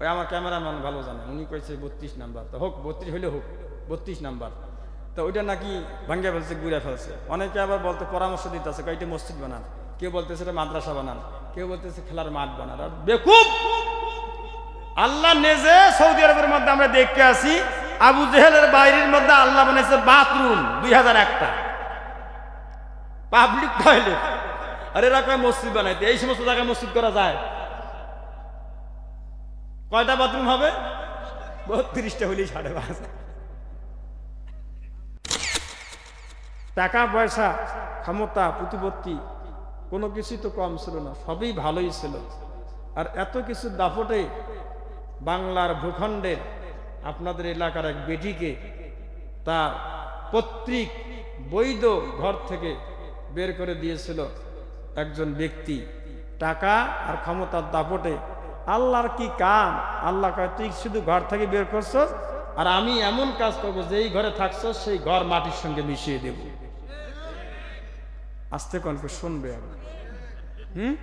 ওই আমার ক্যামেরাম্যান ভালো জানে, উনি কইছে বত্রিশ নাম্বার। তো হোক, বত্রিশ হইলে হোক, বত্রিশ নাম্বার। তো ওইটা নাকি ভাঙ্গে ফেলছে ঘুরে ফেলছে। অনেকে আবার বলতে পরামর্শ দিতেছে কয়টি মসজিদ বানান। কেউ বলতেছে, এটা মাদ্রাসা বানান। কেউ বলতেছে, খেলার মাঠ বানান। আর বেকুব! আল্লাহ নিজে সৌদি আরবের মধ্যে আমরা দেখতে আসি আবু জেহেলের বাইরের মধ্যে আল্লাহ বানাইছে বাথরুম, দুই হাজার একটা। Public toilet. আর এরা কয় মসজিদ বানাইতে? এই সমস্ত জায়গায় মসজিদ করা যায়? কয়টা বাথরুম হবে? বত্রিশটা হলেই সাড়ে পাঁচ। টাকা পয়সা ক্ষমতা প্রতিপত্তি কোনো কিছুই তো কম ছিল না সবই ভালোই ছিল। আর এত কিছু দাপটে বাংলার ভূখণ্ডের আপনাদের এলাকার এক বেটিকে তার পত্রিক বৈধ ঘর থেকে বের করে দিয়েছিল একজন ব্যক্তি। টাকা আর ক্ষমতার দাপটে আল্লাহর কি কাম? আল্লাহ কয়, তুই শুধু ঘর থেকে বের করছস আর আমি এমন কাজ করব, যেই ঘরে থাকছস সেই ঘর মাটির সঙ্গে মিশিয়ে দেব। আস্তে কনকে শুনবে আমি হুম?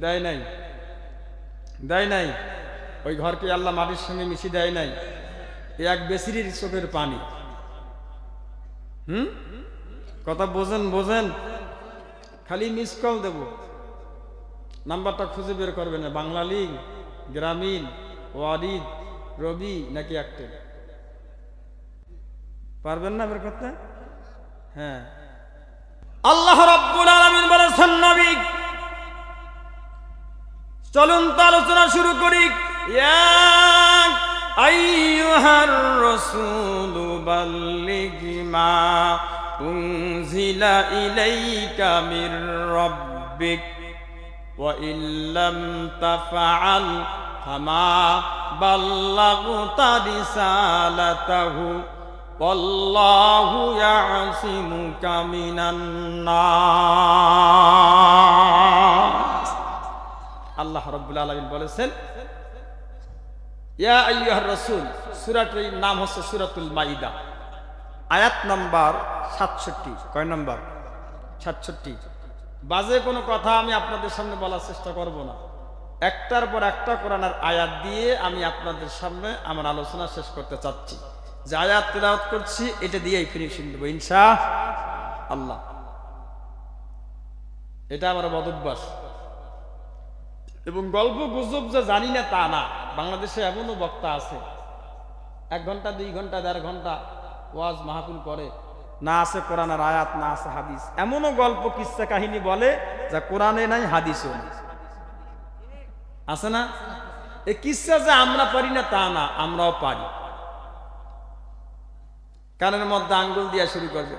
দেয় নাই? দেয় নাই? ওই ঘরকে আল্লাহ মাটির সঙ্গে মিশিয়ে দেয় নাই? এক বেসিরির চোখের পানি। হুম? কথা বোঝেন বোঝেন? খালি মিস কল দেব। নাম্বারটা খুঁজে বের করবে না। বাংলা লিগ গ্রামীণ, ওয়ারিদ, রবি নাকি একটা? পারবেন না বের করতে? হ্যাঁ। আল্লাহ রাব্বুল আলামিন বলেছেন, নবী, চলুন তো আলোচনা শুরু করি। ইয়া আইয়ুহার রাসূল বাল্লিগ মা উনজিলা ইলাইকা মির রাব্বিক। ওয়া ইল্লাম তাফআল ফামা বাল্লাগতা রিসালাতাহু والله يعصمك من الناس আল্লাহ রব্বুল আলমিন বলেছেন ইয়া আইয়ুহার রাসূল সূরাটির নাম হচ্ছে সূরাতুল মাইদা আয়াত নাম্বার সাতষট্টি কয় নাম্বার সাতষট্টি বাজে কোনো কথা আমি আপনাদের সামনে বলার চেষ্টা করব না। একটার পর একটা কোরআনের আয়াত দিয়ে আমি আপনাদের সামনে আমার আলোচনা শেষ করতে চাচ্ছি। যে আয়াত তেলাওয়াত করছি, এটা দিয়েই ফিনিশিং দেবো ইনশা আল্লাহ। এটা আমার বদভ্যাস। এবং গল্প, গুজব যে জানি না তা না, বাংলাদেশে এমনও বক্তা আছে। এক ঘণ্টা, দুই ঘণ্টা, দেড় ঘণ্টা ওয়াজ মাহফিল করে। না আছে কোরআনের আয়াত, না আছে হাদিস। এমনও গল্প কিচ্ছা কাহিনী বলে যা কোরআনে নাই, হাদিসও আছে না? এই কিচ্ছা যে আমরা পারি না, তা না, আমরাও পারি। কানের মধ্যে আঙ্গুল দিয়া শুরু করবে।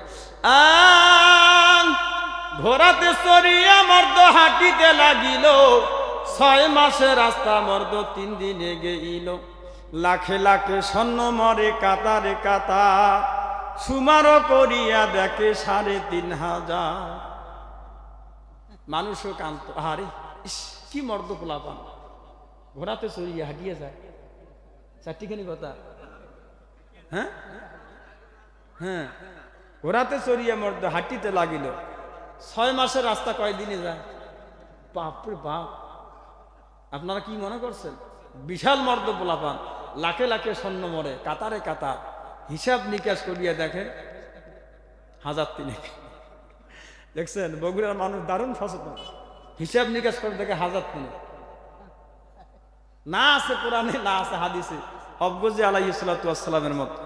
ঘোড়াতে চড়িয়া মর্দ হাঁটিতে লাগিল। ছয় মাসে রাস্তা মর্দ তিন দিনে গেইল। লাখে লাখে স্বর্ণ মরে কাতারে কাতা। সুমারো করিয়া দেখে সাড়ে তিন হাজার। মানুষও কান্ত আরে কি মর্দ পোলা পান ঘোড়াতে চড়িয়া হাঁটিয়ে যায়। চারটিখানি কথা। হ্যাঁ? হ্যাঁ। ঘোড়াতে চড়িয়ে মর্দ হাঁটিতে লাগিল। ছয় মাসের রাস্তা কয়দিনে যায়? বাপরে বাপ। আপনারা কি মনে করছেন? বিশাল মর্দ পোলাপান। লাখে লাখে স্বর্ণ মরে, কাতারে কাতার। হিসাব নিকাশ করিয়া দেখে হাজার তিনেক। দেখছেন, বগুড়ার মানুষ দারুণ সচেতন। হিসাব নিকাশ করে দেখে হাজার তিনেক। না আছে কোরআনে, না আছে হাদিসে। অবগজি আলাইসালামের মতো।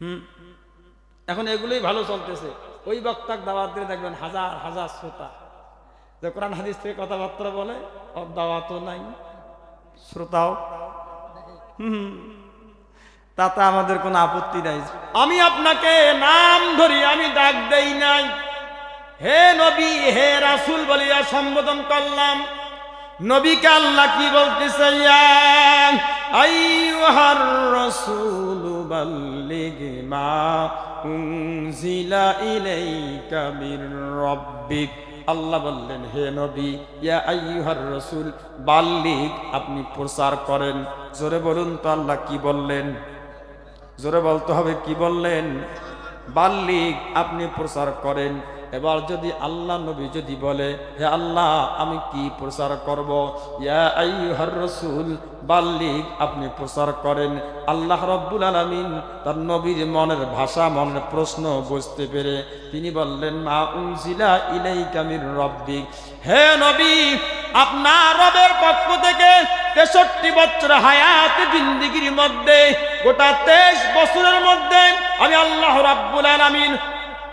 হুম? এখন এগুলোই ভালো চলতেছে। ওই বক্তাক দাওয়াত দিয়ে দেখবেন হাজার হাজার শ্রোতা। যে কোরআন হাদিস থেকে কথাবার্তা বলে ওর দাওয়াতও নাই, শ্রোতাও। হুম। তাতে আমাদের কোনো আপত্তি নাই। আমি আপনাকে নাম ধরি, আমি ডাক দেই নাই। হে নবী, হে রাসূল বলিয়া সম্বোধন করলাম। নবীকে আল্লাহ কি বলতেছে? আইয়ুহার রাসূল বাল্লিগ মা উনজিলা ইলাইকা মির রাব্বিক। আল্লাহ বললেন, হে নবী, ইয়া আইয়ুহার রাসূল, বাল্লিগ, আপনি প্রচার করেন। জোরে বলুন তো আল্লাহ কি বললেন? জোরে বলতে হবে, কি বললেন? বাল্লিক, আপনি প্রচার করেন। এবার যদি আল্লাহ নবী যদি বলে, হে আল্লাহ, আমি কি প্রচার করব? ইয়া রাসূল, বাল্লিক, আপনি প্রচার করেন। আল্লাহ রব্বুল আলামিন তার নবীর মনের ভাষা, মনের প্রশ্ন বুঝতে পেরে তিনি বললেন, মা উনজিলা ইলাইকা মির রব্বিক। হে নবী আপনার রবের পক্ষ থেকে তেষট্টি বছর হায়াত জিন্দিগির মধ্যে, গোটা তেইশ বছরের মধ্যে আমি আল্লাহ রাব্বুল আলমিন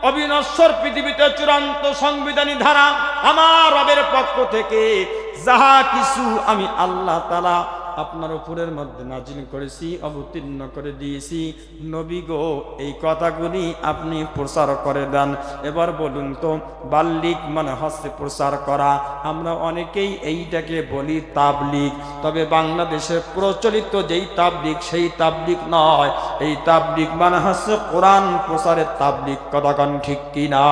অবিনশ্বর পৃথিবীতে চূড়ান্ত সংবিধানী ধারা আমার রবের পক্ষ থেকে যাহা কিছু আমি আল্লাহ তালা আপনার উপরের মধ্যে নাজিল করেছি, অবতীর্ণ করে দিয়েছি। নবী গো, এই কথাগুলি আপনি প্রচার করে দেন। এবার বলুন তো, বাল্লিক মানে হস্তে প্রচার করা। আমরা অনেকেই এইটাকে বলি তাবলিক। তবে বাংলাদেশে প্রচলিত যেই তাবলিক, সেই তাবলিক নয়। এই তাবলিক মানে হচ্ছে কোরআন প্রচারের তাবলিক কদাকন ঠিক কিনা?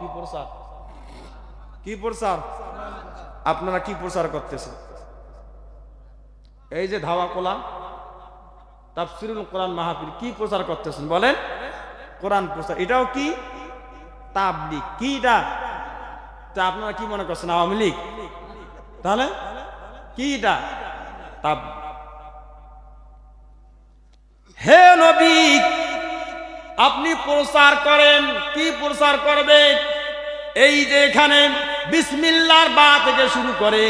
কি প্রচার? কি প্রচার? আপনারা কি প্রচার করতেছেন? এই যে ধাওয়া কোলা তাফসিরুল কোরআন মাহফিল, কি প্রচার করতেছেন বলেন? কোরআন প্রচার, এটাও কি? তাবলিক কি এটা? তা আপনারা কি মনে করছেন, আওয়ামী লীগ? তাহলে? কি এটা? তাব হে নবী, আপনি প্রচার করেন, কি প্রচার করবে? এই যে এখানে বিসমিল্লার বা থেকে শুরু করে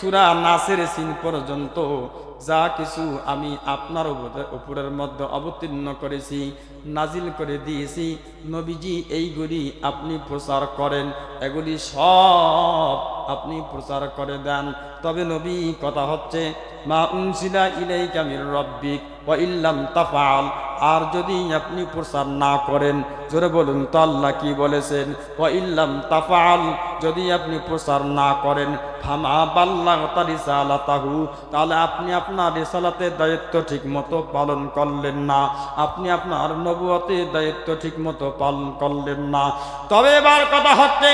সুরা নাসের সিন পর্যন্ত যা কিছু আমি আপনার উপরে- উপরের মধ্যে অবতীর্ণ করেছি, নাজিল করে দিয়েছি। নবীজি এইগুলি আপনি প্রচার করেন, এগুলি সব আপনি প্রচার করে দেন। তবে নবী, কথা হচ্ছে, মা উনসিলা ইলাইকা মির রব্বিক ওয়া ইল্লাম তাফাল আর যদি আপনি প্রচার না করেন, জোরে বলুন তো আল্লাহ কি বলেছেন? ওয়া ইল্লাম তাফাল যদি আপনি প্রচার না করেন, ফামা বাল্লাহ রিসালাতাহু, তাহলে আপনি আপনার রিসালাতের দায়িত্ব ঠিক মতো পালন করলেন না। আপনি আপনার নবুয়তের দায়িত্ব ঠিক মতো পালন করলেন না। তবে এবার কথা হচ্ছে,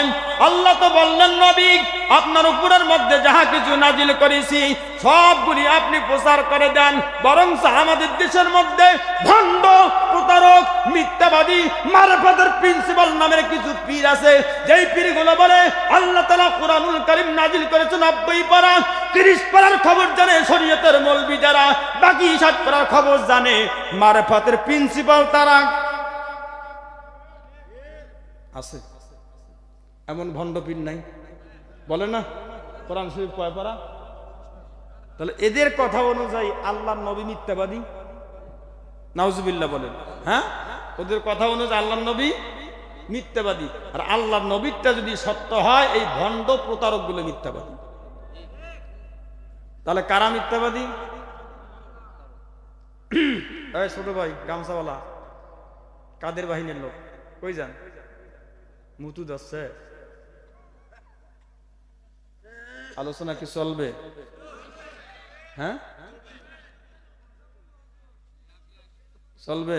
আল্লাহ তো বললেন, নবী, আপনার উপরের মধ্যে যাহা কিছু নাজিল করেছি, সবগুলি আপনি প্রচার করে দেন। বরং আমাদের দেশের মধ্যে ভণ্ড, প্রতারক, মিথ্যাবাদী, মারফাতের প্রিন্সিপাল নামের কিছু পীর আছে। যেই পীরগুলো বলে আল্লাহ তালা কোরআনুল করিম নাজিল করেছে নব্বই পারা, তিরিশ পারার খবর জানে শরীয়তের মৌলবি যারা, বাকি ষাট পারার খবর জানে। মারফাতের প্রিন্সিপাল তারা। আছে। এমন ভণ্ড পীর নাই। বলে না? কোরআন শরীফ কয় পারা? তাহলে এদের কথা অনুযায়ী আল্লাহ নবী মিথ্যাবাদী? নাউজুবিল্লাহ বলেন। হ্যাঁ? ওদের কথা অনুযায়ী আল্লাহ নবী মিথ্যাবাদী। আর আল্লাহ নবীরটা যদি সত্য হয়, এই ভণ্ড প্রতারকগুলো মিথ্যাবাদী। তাহলে কারা মিথ্যাবাদী? ছোট ভাই, গামছাওয়ালা, কাদের বাহিনীর লোক? কই যান? মুতু যাচ্ছে আলোচনা কি চলবে? হ্যাঁ? চলবে?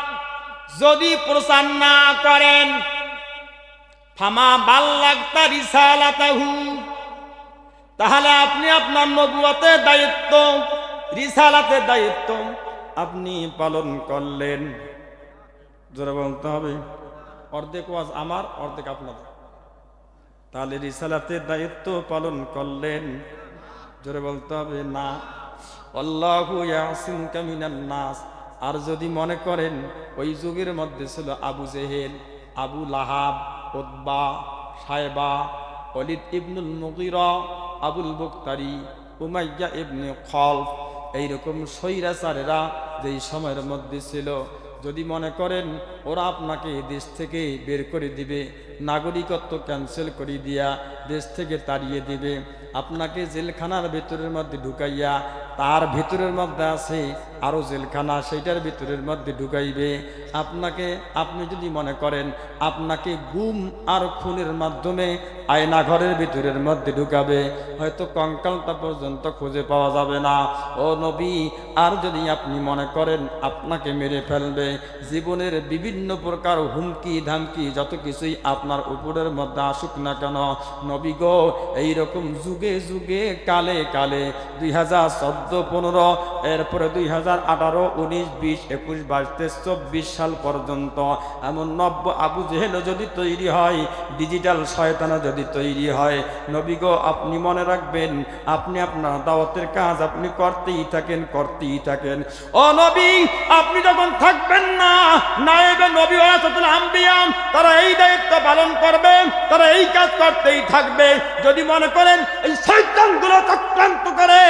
যদি প্রচার না করেন, ফামা বাল্লাগতা রিসালাতাহু, তাহলে আপনি আপনার নবুয়তের দায়িত্ব, রিসালাতের দায়িত্ব আপনি পালন করলেন। জোরে বলতে হবে। অর্ধেক ওয়াজ আমার, অর্ধেক আপনাদের। তাহলে রিসালাতের দায়িত্ব পালন করলেন। জোরে বলতে হবে না। আল্লাহু ইয়াসিমকা মিনান নাস। আর যদি মনে করেন, ওই যুগের মধ্যে ছিল আবু জেহেল, আবু লাহাব উদ্বা সাহেবা অলিদ ইবনুল মুগিরা, আবুল বক্তারি উমাইয়া ইবনে খলফ, এইরকম সৈরাচারেরা যেই সময়ের মধ্যে ছিল। যদি মনে করেন, ওরা আপনাকে দেশ থেকে বের করে দিবে, নাগরিকত্ব ক্যান্সেল করে দিয়া দেশ থেকে তাড়িয়ে দিবে। আপনাকে জেলখানার ভেতরের মধ্যে ঢুকাইয়া, তার ভেতরের মধ্যে আছে আরও জেলখানা, সেইটার ভিতরের মধ্যে ঢুকাইবে। আপনাকে, আপনি যদি মনে করেন, আপনাকে গুম আর খুনের মাধ্যমে আয়না ঘরের ভিতরের মধ্যে ঢুকাবে, হয়তো কঙ্কালটা পর্যন্ত খুঁজে পাওয়া যাবে না। ও নবী, আর যদি আপনি মনে করেন, আপনাকে মেরে ফেলবে। জীবনের বিভিন্ন প্রকার হুমকি, ধামকি, যত কিছুই আপনার উপরের মধ্যে আসুক না কেন, নবী গো, এইরকম যুগে যুগে যুগে, কালে কালে, দুই হাজার চোদ্দ, পনেরো, এরপরে দুই হাজার আঠারো, উনিশ, বিশ, একুশ, বাইশ, তেইশ, চব্বিশ সাল পর্যন্ত। এমন নব্য আবু জেহেল যদি তৈরি হয়, ডিজিটাল শয়তানা যদি তৈরি হয়, নবী গো, আপনি মনে রাখবেন, আপনি আপনার দাওয়াতের কাজ আপনি করতেই থাকেন করতেই থাকেন। ও নবী, আপনি যখন থাকবেন না, নায়েবে নবী ওয়াসাতুল আম্বিয়াম তারা এই দায়িত্ব পালন করবে, তারা এই কাজ করতেই থাকবে। যদি মনে করেন এই শয়তানগুলো চক্রান্ত করে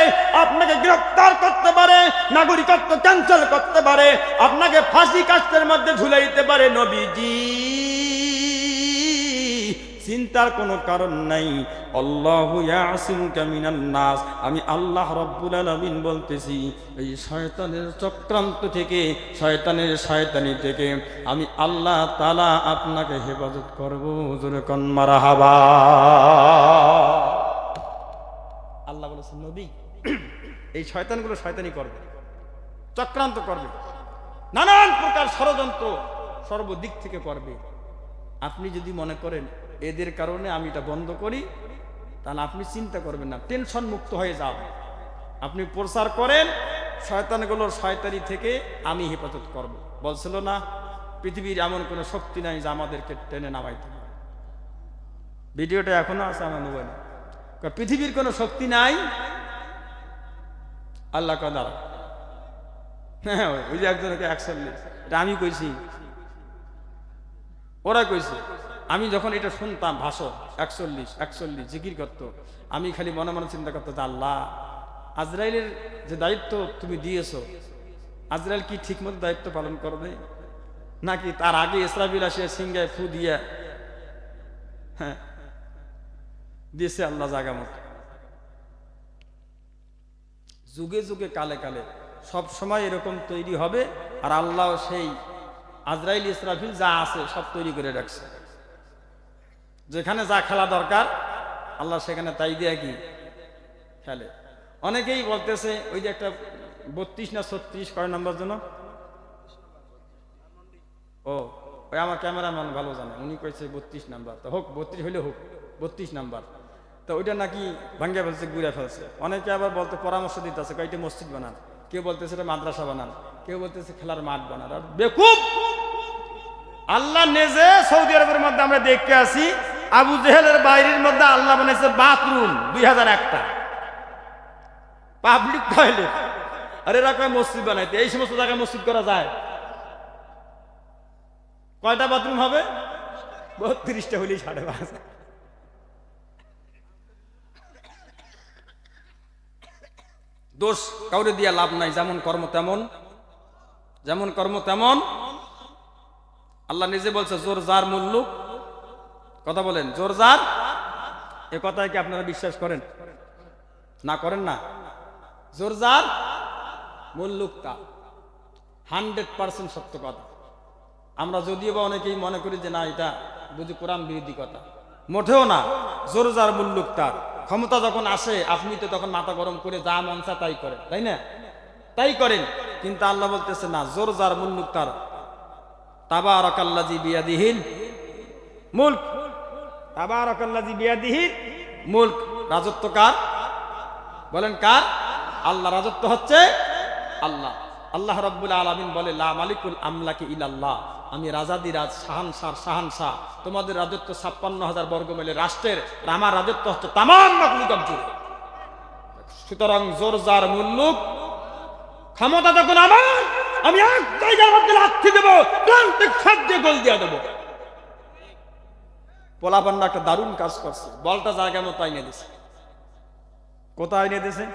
আপনাকে গ্রেফতার করতে পারে, নাগরিকত্ব ক্যান্সেল করতে পারে, আপনাকে ফাঁসি কাস্তের মধ্যে ঝুলাইতে পারে নবীজি। চিন্তার কোনো কারণ নাই। আল্লাহু মিনান নাস। আমি আল্লাহ রব্বুল আলামিন বলতেছি, এই শয়তানের চক্রান্ত থেকে, শয়তানের শয়তানি থেকে আমি আল্লাহ তাআলা আপনাকে হেফাজত করব। জোরে কন মারহাবা। আল্লাহ বলেছেন, নবী, এই শয়তানগুলো শয়তানি করবে, চক্রান্ত করবে, নানান প্রকার ষড়যন্ত্র সর্বদিক থেকে করবে। আপনি যদি মনে করেন এদের কারণে আমি এটা বন্ধ করি, তাহলে আপনি চিন্তা করবেন না, টেনশন মুক্ত হয়ে যাও। আপনি প্রচার করেন, শয়তানগুলোর শয়তানি থেকে আমি হেফাজত করব। বলছিল না, পৃথিবীর এমন কোনো শক্তি নাই যে আমাদেরকে টেনে নামাইতে ভিডিওটা এখনও আছে আমার মোবাইলে। পৃথিবীর কোনো শক্তি নাই। আল্লাহ কদার হ্যাঁ ওই যে একজনকে একচল্লিশ এটা আমি কইছি। ওরা কইছে, আমি যখন এটা শুনতাম, ভাষণ একচল্লিশ একচল্লিশ জিকির করতো, আমি খালি মনে মনে চিন্তা করতো যে আল্লাহ, আজরাইলের যে দায়িত্ব তুমি দিয়েছ, আজরাইল কি ঠিকমতো দায়িত্ব পালন করবে? নাকি তার আগে ইসরাবিল আসিয়া সিংগায় ফু দিয়া হ্যাঁ দিয়েছে আল্লাহ জাগা মতো। যুগে যুগে, কালে কালে। সব সময় এরকম তৈরি হবে, আর আল্লাহ সেই আজরাইল, ইসরাফিল যা আছে সব তৈরি করে রাখছে। যেখানে যা খেলা দরকার, আল্লাহ সেখানে তাই দিয়ে কি? খেলে। অনেকেই বলতেছে, ওই যে একটা বত্রিশ না ছত্রিশ, কয় নাম্বার জন্য ও, ওই আমার ক্যামেরাম্যান ভালো জানে। উনি কইছে বত্রিশ নাম্বার। তো হোক, বত্রিশ হইলে হোক, বত্রিশ নাম্বার। তো ওইটা নাকি ভাঙ্গা ফেলছে ঘুরে ফেলছে। অনেকে আবার বলতে পরামর্শ দিতেছে কয়টি মসজিদ বানান। কেউ বলতেছে, এটা মাদ্রাসা বানান। কেউ বলতেছে, খেলার মাঠ বানান। আর বেকুব! আল্লাহ নিজে সৌদি আরবের মধ্যে আমরা দেখতে আসি আবু জেহেলের বাইরের মধ্যে আল্লাহ বানাইছে বাথরুম, দুই হাজার একটা। Public toilet. আর এরা কয়, মসজিদ বানাইতে। এই সমস্ত জায়গায় মসজিদ করা যায়। কয়টা বাথরুম হবে? বত্রিশটা হলেই সাড়ে পাঁচ দোষ কাউরে দিয়া লাভ নাই, যেমন কর্ম তেমন, যেমন কর্ম তেমন। আল্লাহ নিজে বলছে, জোর যার মুল্লুক কথা বলেন, জোর যার? এ কথায় কি আপনারা বিশ্বাস করেন? না করেন না? জোর যার? মুল্লুক হান্ড্রেড পার্সেন্ট সত্য কথা। আমরা যদিও বা অনেকেই মনে করি যে, না, এটা বুঝি কোরআন বিরোধী কথা। মোটেও না। জোর যার মুল্লুক তার ক্ষমতা যখন আসে, আপনি তো তখন মাথা গরম করে যা মনসা তাই করেন, তাই না? তাই করেন। কিন্তু আল্লাহ বলতেছে না, জোর যার মুল্লুক তার। রাজত্ব কার? বলেন কার? আল্লাহ রাজত্ব হচ্ছে আল্লাহ। আল্লাহ রব্বুল আলমিন বলে, লা মালিকুল আমলাকি ইলাল্লাহ। আমি রাজাদিরাজ শাহান শাহ তোমাদের রাজত্ব ছাপ্পান্ন হাজার বর্গ মাইলের রাষ্ট্রের আমার রাজত্ব হচ্ছে তামাম মাকলুকাত জুড়ে। সুতরাং জোর যার মুল্লুক ক্ষমতা তখন আমার, আমি এক জায়গার মধ্যে লাথি দেবো, প্রান্তিক সাহায্যে গোল দিয়ে দেবো। পোলাপান্না একটা দারুণ কাজ করছে। বলটা জায়গা মতো আইনে দিছে। কোথায় এনে দিছে?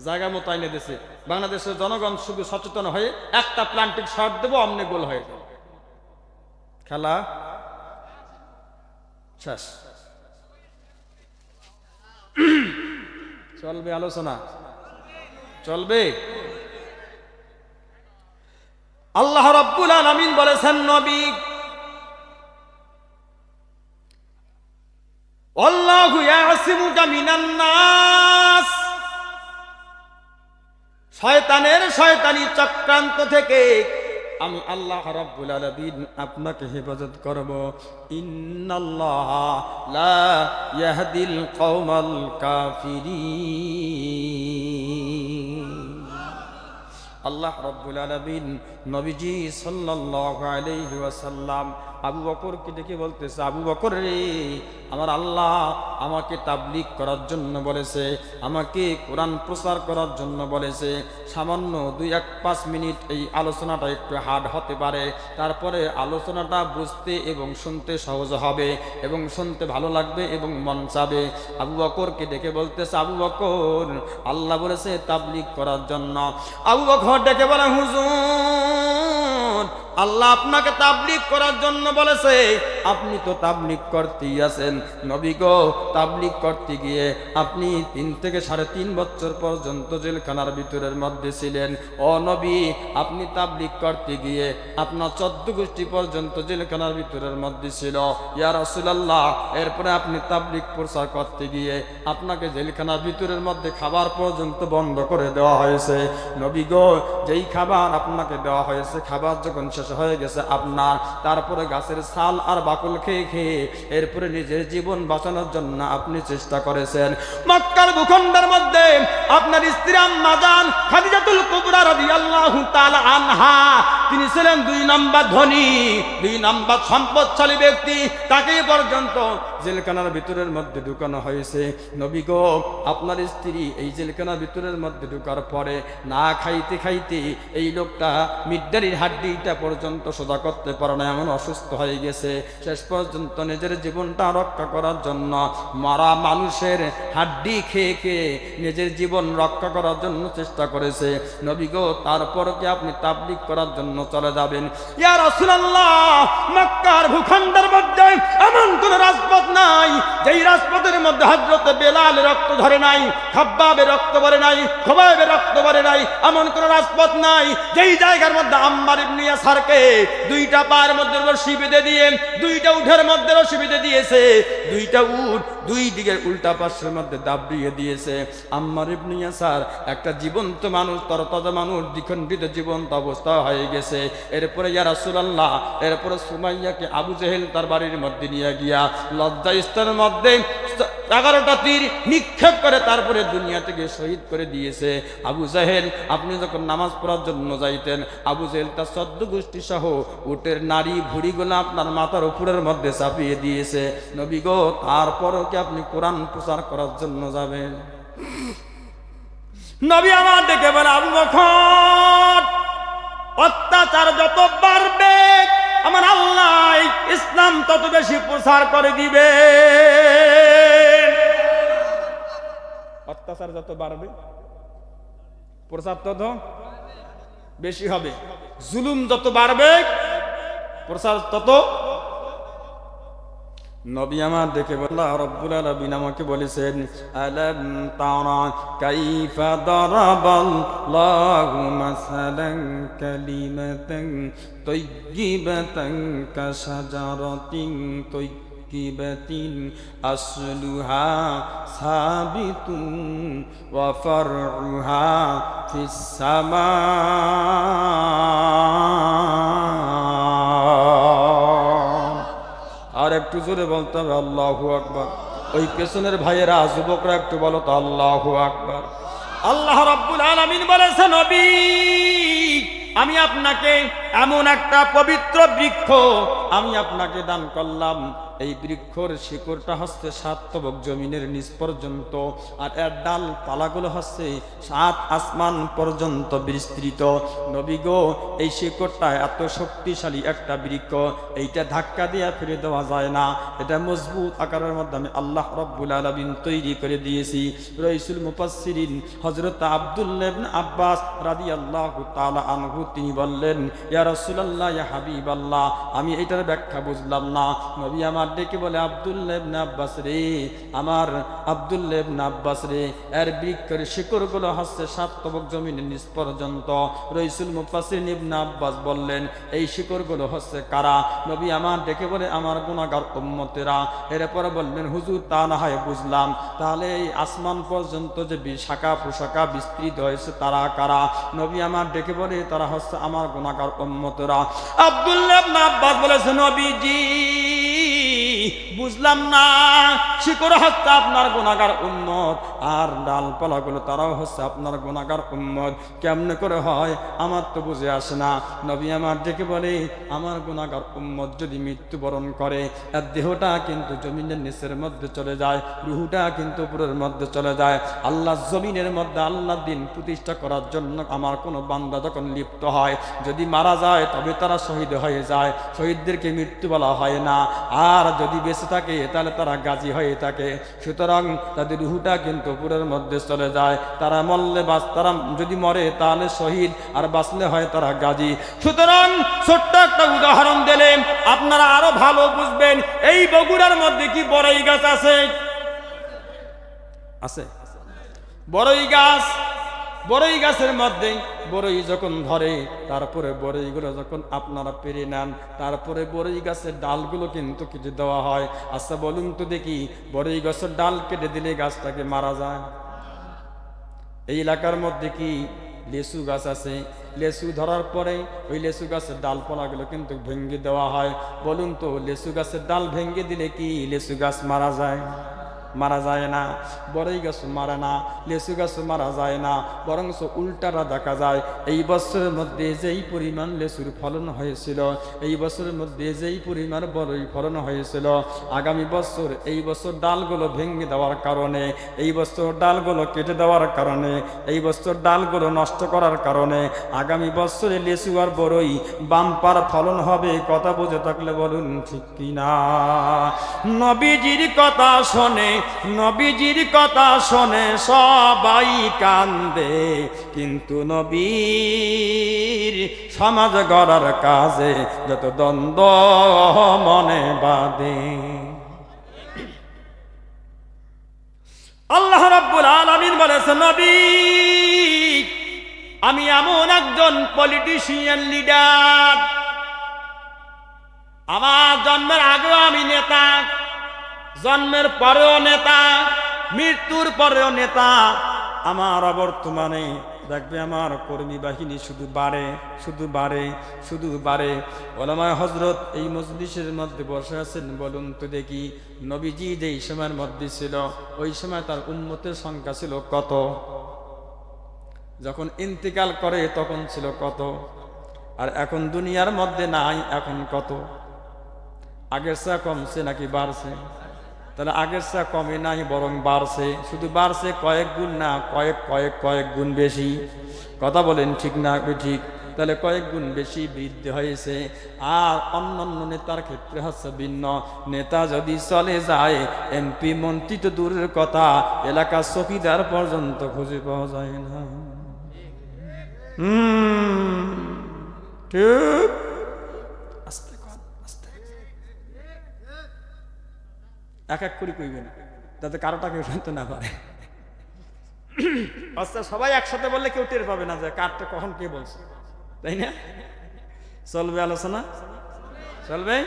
জায়গা মতো আইনে দিছে। বাংলাদেশের জনগণ শুধু সচেতন হয়ে একটা প্লান্টিক শট দেবো, অমনে গোল হয়ে যাবে। খেলা শেষ। চলবে আলোচনা? চলবে? আল্লাহ রব্বুল আলামিন বলেছেন, নবী, আল্লাহু ইয়াসিমুকা মিনান নাস। শয়তানের শয়তানি চক্রান্ত থেকে আমি আল্লাহ রাব্বুল আলামিন আপনাকে হেফাজত করব। ইন্নাল্লাহ লা ইয়াহদিল কওমাল কাফিরিন। আল্লাহ রব্বুল আলমিন নবীজি সাল্লাল্লাহু আলাইহি ওয়াসাল্লাম আবু বকরকে ডেকে বলতেছে, আবু বকর রে, আমার আল্লাহ আমাকে তাবলিক করার জন্য বলেছে, আমাকে কোরআন প্রচার করার জন্য বলেছে। সামান্য দুই এক পাঁচ মিনিট এই আলোচনাটা একটু হার্ড হতে পারে। তারপরে আলোচনাটা বুঝতে এবং শুনতে সহজ হবে এবং শুনতে ভালো লাগবে এবং মন চাবে। আবু বকরকে ডেকে বলতেছে, আবু বকর, আল্লাহ বলেছে তাবলিক করার জন্য। আবু বকর ডেকে বলে, হুজুর আল্লাহ আপনাকে তাবলিক করার জন্য বলেছে, আপনি তো তাবলিক করতেই আছেন। নবী গো তাবলিক করতে গিয়ে আপনি তিন থেকে সাড়ে তিন বছর পর্যন্ত জেলখানার ভিতরের মধ্যে ছিলেন। ও নবী, আপনি তাবলিক করতে গিয়ে আপনার চোদ্দ গোষ্ঠী পর্যন্ত জেলখানার ভিতরের মধ্যে ছিল। ইয়া রাসূলুল্লাহ, এরপরে আপনি তাবলিক প্রচার করতে গিয়ে আপনাকে জেলখানার ভিতরের মধ্যে খাবার পর্যন্ত বন্ধ করে দেওয়া হয়েছে। নবী গো, যেই খাবার আপনাকে দেওয়া হয়েছে, খাবার যখন শেষ হয়ে গেছে আপনার। তারপরে গাছের ছাল আর বাকুল খেয়ে খেয়ে এরপরে নিজের জীবন বাঁচানোর জন্য আপনি চেষ্টা করেছেন। মক্কার ভূখণ্ডের মধ্যে আপনার স্ত্রী আম্মা জান খাদিজাতুল কুবরা রাদিয়াল্লাহু তাআলা আনহা তিনি ছিলেন দুই নাম্বার ধনী, দুই নাম্বার সম্পদশালী ব্যক্তি। তাকে পর্যন্ত জেলখানার ভিতরের মধ্যে ঢুকানো হয়েছে। নবী গো, আপনার স্ত্রী এই জেলখানার ভিতরের মধ্যে ঢুকার পরে না খাইতে খাইতে এই লোকটা মিডারির হাড্ডিটা পর্যন্ত সোজা করতে পারে না, এমন অসুস্থ হয়ে গেছে। শেষ পর্যন্ত নিজের জীবনটা রক্ষা করার জন্য মারা মানুষের হাড্ডি খেয়ে খেয়ে নিজের জীবন রক্ষা করার জন্য চেষ্টা করেছে। নবী গো, তারপর কি আপনি তাবলিক করার জন্য চলে যাবেন। মক্কার ভূখণ্ডের মধ্যে এমন কোন রাজপথ নাই, যেই রাজপথের মধ্যে বেলাল রক্ত ধরে নাই রক্ত নাই খোবাবে রক্ত নাই, এমন কোন রাজপথ নাই, যেই জায়গার মধ্যে দুইটা পায়ের মধ্যে রশি বেঁধে দিয়ে, দুইটা উঠের মধ্যে রশি বেঁধে দিয়েছে, দুইটা উট দুই দিকের উল্টা পাশের মধ্যে দাবড়িয়ে দিয়েছে। আম্মার ইবনে একটা জীবন্ত মানুষ, তরতাজা মানুষ, দ্বিখণ্ডিত জীবন্ত অবস্থা হয়ে গেছে। এরপরে ইয়া রাসূলুল্লাহ, এরপরে সুমাইয়াকে আবু জেহেল তার বাড়ির মধ্যে নিয়ে গিয়া লজ্জা স্থানের মধ্যে এগারোটা তীর নিক্ষেপ করে তারপরে দুনিয়া থেকে শহীদ করে দিয়েছে। আবু জাহেল, আপনি যখন নামাজ পড়ার জন্য যাইতেন, আবু জাহেল তার সদ্য গোষ্ঠী সহ উটের নারী, ভুড়িগুলো আপনার মাথার উপরের মধ্যে চাপিয়ে দিয়েছে। নবী গো, তারপরও কি আপনি কোরআন প্রচার করার জন্য যাবেন? নবী আমার ডেকে বলে, আবু বকর অত্যাচার যত বাড়বে, আমার আল্লাহ ইসলাম তত বেশি প্রসার করে দিবে। অত্যাচার যত বাড়বে, প্রসার তত বেশি হবে। জুলুম যত বাড়বে, প্রসার তত নবী আমার দেখে আল্লাহ রব্বুল আলামিন আমাকে বলেছেন, আলাম তারা কাইফা দারাবাল্লাহু মাসালান কালিমাতান তাইয়্যিবাতান কাশাজারাতিন তাইয়্যিবাতিন আসলুহা সাবিতুন ওয়া ফারউহা ফিস সামা একটু জোরে বলতে হবে আল্লাহু আকবার। ওই পেছনের ভাইয়েরা, যুবকরা, একটু বলো তো, আল্লাহু আকবার। আল্লাহ রাব্বুল আলামিন বলেছেন নবী, আমি আপনাকে এমন একটা পবিত্র বৃক্ষ আমি আপনাকে দান করলাম। এই বৃক্ষর শিকড়টা হচ্ছে সাত তবক জমিনের নিচ পর্যন্ত আর এর ডাল পালাগুলো হচ্ছে সাত আসমান পর্যন্ত বিস্তৃত। নবী গো, এই শিকড়টা এত শক্তিশালী একটা বৃক্ষ, এইটা ধাক্কা দিয়ে ফিরে দেওয়া যায় না। এটা মজবুত আকারের মধ্যে আমি আল্লাহ রব্বুল আলমিন তৈরি করে দিয়েছি। রইসুল মুফাসসিরিন হজরত আব্দুল্লাহ ইবনে আব্বাস রাদিয়াল্লাহু তাআলা আনহু তিনি বললেন, ইয়া ইয়া আমি এটার ব্যাখ্যা বুঝলাম না। নবী আমার ডেকে বলে, আব্দুল্লাহ ইবনে আব্বাস রে, আমার আব্দুল্লাহ ইবনে আব্বাস রে, এর বৃক্ষের শিকড়গুলো হচ্ছে সাত তবক জমিনের নিচ পর্যন্ত। রইসুল মুফাসির ইবনে আব্বাস বললেন, এই শিকড়গুলো হচ্ছে কারা? নবী আমার ডেকে বলে, আমার গুণাগার উম্মতেরা। এরপরে বললেন, হুজুর, তা না হয় বুঝলাম। তাহলে এই আসমান পর্যন্ত যে বি- শাখা পোশাকা বিস্তৃত হয়েছে, তারা কারা? নবী আমার ডেকে বলে, তারা হচ্ছে আমার গুণাগার উম্মতেরা। আব্দুল্লাহ আব্বাস বলেছেন নবীজি বুঝলাম না। শিকড় হচ্ছে আপনার গুণাগার উম্মত, আর ডালপালাগুলো তারাও হচ্ছে আপনার গুণাগার উম্মত। কেমনে করে হয়, আমার তো বুঝে আসে না। নবী আমার ডেকে বলে, আমার গুণাগার উম্মত যদি মৃত্যুবরণ করে আর দেহটা কিন্তু জমিনের নিচের মধ্যে চলে যায়, রুহুটা কিন্তু উপরের মধ্যে চলে যায়। আল্লাহ জমিনের মধ্যে আল্লাহ দিন প্রতিষ্ঠা করার জন্য আমার কোনো বান্দা যখন লিপ্ত হয়, যদি মারা যায়, তবে তারা শহীদ হয়ে যায়। শহীদদেরকে মৃত্যু বলা হয় না। আর যদি বেঁচে থাকে, তাহলে তারা গাজী হয়ে থাকে। সুতরাং তাদের রুহুটা কিন্তু উপরের মধ্যে চলে যায়। তারা মরলে বাস তারা যদি মরে, তাহলে শহীদ, আর বাঁচলে হয় তারা গাজী। সুতরাং ছোট্ট একটা উদাহরণ দিলে আপনারা আরও ভালো বুঝবেন, এই বগুড়ার মধ্যে কি বড়ই গাছ আছে? আছে। বড়ই গাছ বড়ই গাছের মধ্যে বড়ই যখন ধরে, তারপরে বড়ইগুলো যখন আপনারা পেরে নেন, তারপরে বড়ই গাছের ডালগুলো কিন্তু কিছু দেওয়া হয়। আচ্ছা বলুন তো দেখি বড়ই গাছের ডাল কেটে দিলে গাছটাকে মারা যায়? এই এলাকার মধ্যে কি লেসু গাছ আছে? লেসু ধরার পরে ওই লেসু গাছের ডালপালাগুলো কিন্তু ভেঙে দেওয়া হয়। বলুন তো, লেসু গাছের ডাল ভেঙে দিলে কি লেসু গাছ মারা যায়? মারা যায় না, বড়ই গাছ মারা না, লেসু গাছ মারা যায় না বরং উল্টারা দেখা যায়। এই বছরের মধ্যে যেই পরিমাণ লেসুর ফলন হয়েছিল, এই বছরের মধ্যে যেই পরিমাণ বড়ই ফলন হয়েছিল, আগামী বছর এই বছর ডালগুলো ভেঙে দেওয়ার কারণে, এই বছর ডালগুলো কেটে দেওয়ার কারণে, এই বছর ডালগুলো নষ্ট করার কারণে, আগামী বছরে লেসু আর বড়ই বাম্পার ফলন হবে কথা বুঝে থাকলে বলুন ঠিক কিনা? নবীজির কথা শোনে নবীজির কথা শোনে সবাই কান্দে। কিন্তু নবীর সমাজ গড়ার কাজে যত দ্বন্দ্ব মনে বাদে আল্লাহ রাব্বুল আলামিন বলেছে নবী, আমি এমন একজন পলিটিশিয়ান লিডার আমার জন্মের আগেও আমি নেতা। জন্মের পরেও নেতা, মৃত্যুর পরেও নেতা। আমার বর্তমানে দেখবে আমার কর্মী বাহিনী শুধু বাড়ে শুধু বাড়ে শুধু বাড়ে। ওলামায় হজরত এই মজলিসের মধ্যে বসে আছেন বলুন তো দেখি, নবীজি যেই সময়ের মধ্যে ছিল, ওই সময় তার উন্মতের সংখ্যা ছিল কত? যখন ইন্তিকাল করে তখন ছিল কত? আর এখন দুনিয়ার মধ্যে নাই, এখন কত? আগের চা কমছে নাকি বাড়ছে? তাহলে আগের চা কমে নাই, বরং বাড়ছে। শুধু বাড়ছে, কয়েক গুণ না, কয়েক কয়েক কয়েক গুণ বেশি। কথা বলেন ঠিক না ঠিক? তাহলে কয়েক গুণ বেশি বৃদ্ধি হয়েছে। আর অন্যান্য নেতার ক্ষেত্রে হচ্ছে ভিন্ন। নেতা যদি চলে যায়, এমপি মন্ত্রী তো দূরের কথা এলাকার চকিদার পর্যন্ত খুঁজে পাওয়া যায় না। ঠিক। এক এক করে কইবেন যাতে কারোটা কেউ শুনতে না পারে আচ্ছা সবাই একসাথে বললে কেউ টের পাবে না যে কারটা কখন কে বলছে। তাই না? চলবে আলোচনা? চলবে?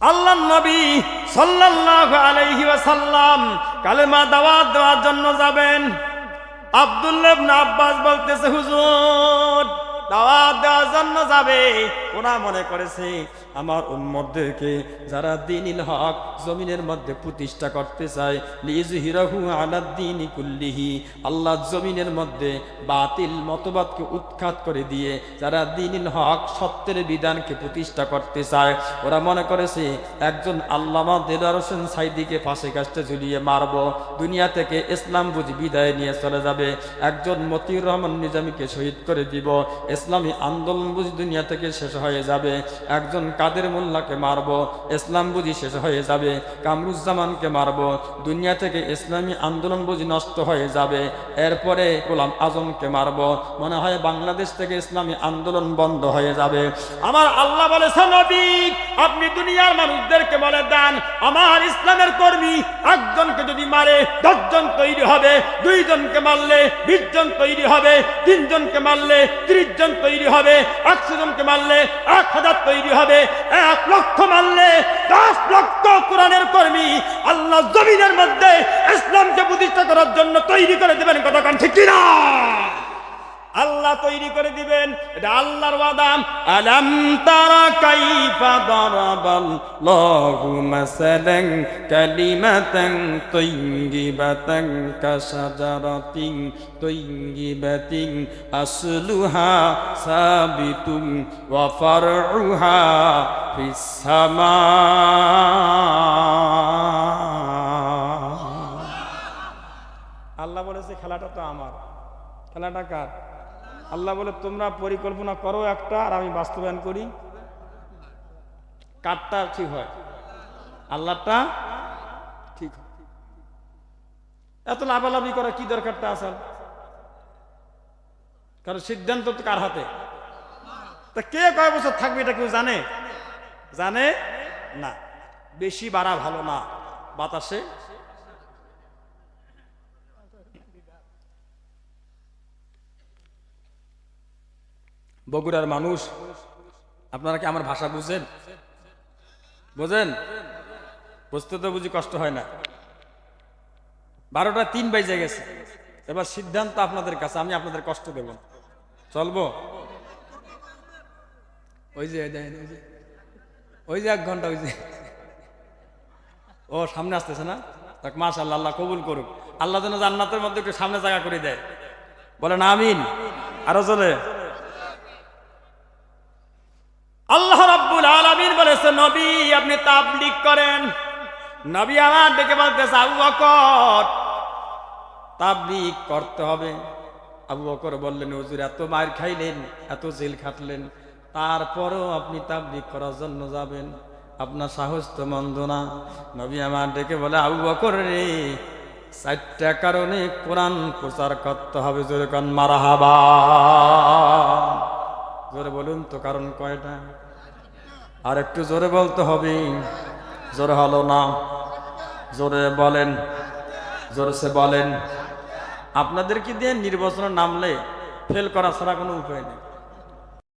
আল্লাহ নবী সাল্লাল্লাহু আলাইহি ওয়াসাল্লাম কালেমা দাওয়াত দেওয়ার জন্য যাবেন। আব্দুল্লাহ ইবনে আব্বাস বলতেছে, হুজুর, দাওয়াত দেওয়ার জন্য যাবে। ওরা মনে করেছে আমার উম্মতদেরকে যারা দিনিল হক জমিনের মধ্যে প্রতিষ্ঠা করতে চায় লিজ হিরাহু আলাদ্দিন কুল্লিহি, আল্লাহ জমিনের মধ্যে বাতিল মতবাদকে উৎখাত করে দিয়ে যারা দিনিল হক সত্যের বিধানকে প্রতিষ্ঠা করতে চায়, ওরা মনে করেছে একজন আল্লামা দেলার হোসেন সাইদিকে ফাঁসে কাজটা ঝুলিয়ে মারব, দুনিয়া থেকে ইসলাম বুঝি বিদায় নিয়ে চলে যাবে, একজন মতিউর রহমান নিজামীকে শহীদ করে দিব, ইসলামী আন্দোলন বুঝি দুনিয়া থেকে শেষ হয়ে যাবে, একজন কাদের মোল্লাকে মারব, ইসলাম বুঝি শেষ হয়ে যাবে, কামরুজ্জামানকে মারব, দুনিয়া থেকে ইসলামী আন্দোলন বুঝি নষ্ট হয়ে যাবে, এরপরে গোলাম আজমকে মারব, মনে হয় বাংলাদেশ থেকে ইসলামী আন্দোলন বন্ধ হয়ে যাবে। আমার আল্লাহ বলেছে, নবী, আপনি দুনিয়ার মানুষদেরকে বলে দেন, আমার ইসলামের কর্মী একজনকে যদি মারে, দশজন তৈরি হবে, দুইজনকে মারলে বিশ জন তৈরি হবে, তিনজনকে মারলে ত্রিশ জন তৈরি হবে, একশো জনকে মারলে এক হাজার তৈরি হবে এক লক্ষ মানলে দশ লক্ষ কোরআনের কর্মী আল্লাহ জমিনের মধ্যে ইসলামকে প্রতিষ্ঠা করার জন্য তৈরি করে দেবেন কথা ঠিক কিনা? আল্লাহ তৈরি করে দিবেন। এটা আল্লাহর ওয়াদাম আলাম তারা কাইফা দারাবাল্লাহু মাসালান কালিমাতান তাইয়িবাতান কাশাজারাতিন তাইয়িবাতিন আসলুহা সাবিতুন ওয়া ফারউহা ফিস সামা। আল্লাহ বলেছে, খেলাটা তো আমার। খেলাটা কার? আল্লাহ বলে, তোমরা পরিকল্পনা করো একটা আর আমি বাস্তবায়ন করি। কারটা ঠিক হয়। আল্লাহটা ঠিক হয়। এত লাভালাভি করা কি দরকারটা আসার? কারণ সিদ্ধান্ত তো কার হাতে? তা কে কয় বছর থাকবে এটা কেউ জানে? জানে না। বেশি বাড়া ভালো না। বাতাসে বগুড়ার মানুষ। আপনারা কি আমার ভাষা বুঝেন? বোঝেন? বুঝতে তো বুঝি কষ্ট হয় না। বারোটা তিন বাইজে গেছে। এবার সিদ্ধান্ত আপনাদের কাছে, আমি আপনাদের কষ্ট দেব। চলবো? ওই যে ওই যে ওই যে এক ঘণ্টা, ওই যে। ও, সামনে আসতেছে না? মাশাআল্লাহ, আল্লাহ কবুল করুক। আল্লাহ যেন জান্নাতের মধ্যে একটু সামনে জায়গা করে দেয়। বলেন, আমিন। আরও চলে আল্লাহ রাব্বুল আলামিন বলেছে, নবী, আপনি তাবলিগ করেন। নবী আমার ডেকে বলতেছে, আবু বকর, তাবলিগ করতে হবে। আবু বকর বললেন, হুজুর, এত মার খাইলেন, এত জেল খাটলেন, তারপরও আপনি তাবলিগ করার জন্য যাবেন। আপনার সাহস তো মন্দ না। নবী আমার ডেকে বলে, আবু বকর রে, চারটা কারণে কোরআন প্রচার করতে হবে, জোরে কন মারা হাবা জোরে বলুন তো, কারণ কয়টা? আর একটু জোরে বলতে হবে। জোরে হলো না। জোরে বলেন। জোরে সে বলেন। আপনাদের কি দিয়ে নির্বাচনে নামলে ফেল করা ছাড়া কোনো উপায় নেই?